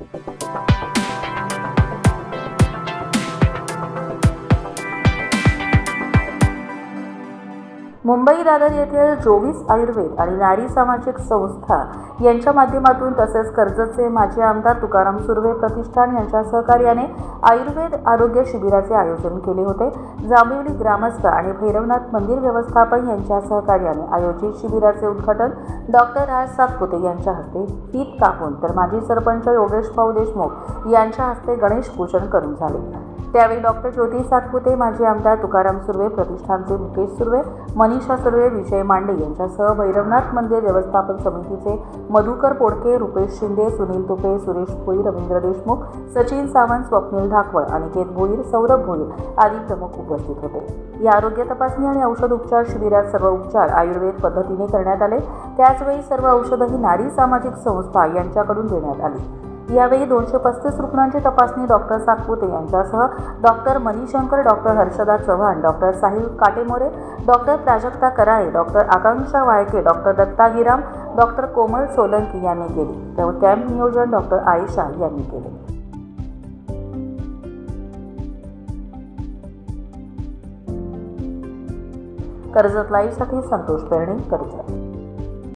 Thank you. Mumbai Dadar येथील जोवीस आयुर्वेद आणि नारी सामाजिक संस्था यांच्या माध्यमातून तसेच कर्जतचे माजी आमदार तुकाराम सुर्वे प्रतिष्ठान यांच्या सहकार्याने आयुर्वेद आरोग्य शिबिराचे आयोजन केले होते. जांभिवली ग्रामस्थ आणि भैरवनाथ मंदिर व्यवस्थापन यांच्या सहकार्याने आयोजित शिबिराचे उद्घाटन डॉक्टर राज सातपुते यांच्या हस्ते पीत कापून तर माजी सरपंच योगेश भाऊ देशमुख यांच्या हस्ते गणेश पूजन करून झाले. त्यावेळी डॉक्टर ज्योती सातपुते माजी आमदार तुकाराम सुर्वे प्रतिष्ठानचे मुकेश सुर्वे मनी मनीषा सुर्वे विजय मांडे यांच्यासह भैरवनाथ मंदिर व्यवस्थापन समितीचे मधुकर पोडके रुपेश शिंदे सुनील तुपे सुरेश भोईर रवींद्र देशमुख सचिन सावंत स्वप्नील ढाकवळ अनिकेत भोईर सौरभ भोईर आदी प्रमुख उपस्थित होते. या आरोग्य तपासणी आणि औषध उपचार शिबिरात सर्व उपचार आयुर्वेद पद्धतीने करण्यात आले. त्याचवेळी सर्व औषधही नारी सामाजिक संस्था यांच्याकडून देण्यात आली. यावेळी दोनशे पस्तीस रुग्णांची तपासणी डॉक्टर सातपुते यांच्यासह doctor Manishankar doctor Harshada Chavan doctor Sahil Katemore doctor Prajakta Karale doctor Akanksha Walke doctor Datta Hiram doctor Komal Solanki यांनी केली. तर कॅम्प नियोजन डॉक्टर आयशा यांनी केले. कर्जत लाईव्हसाठी संतोष पेरणे कर्जत.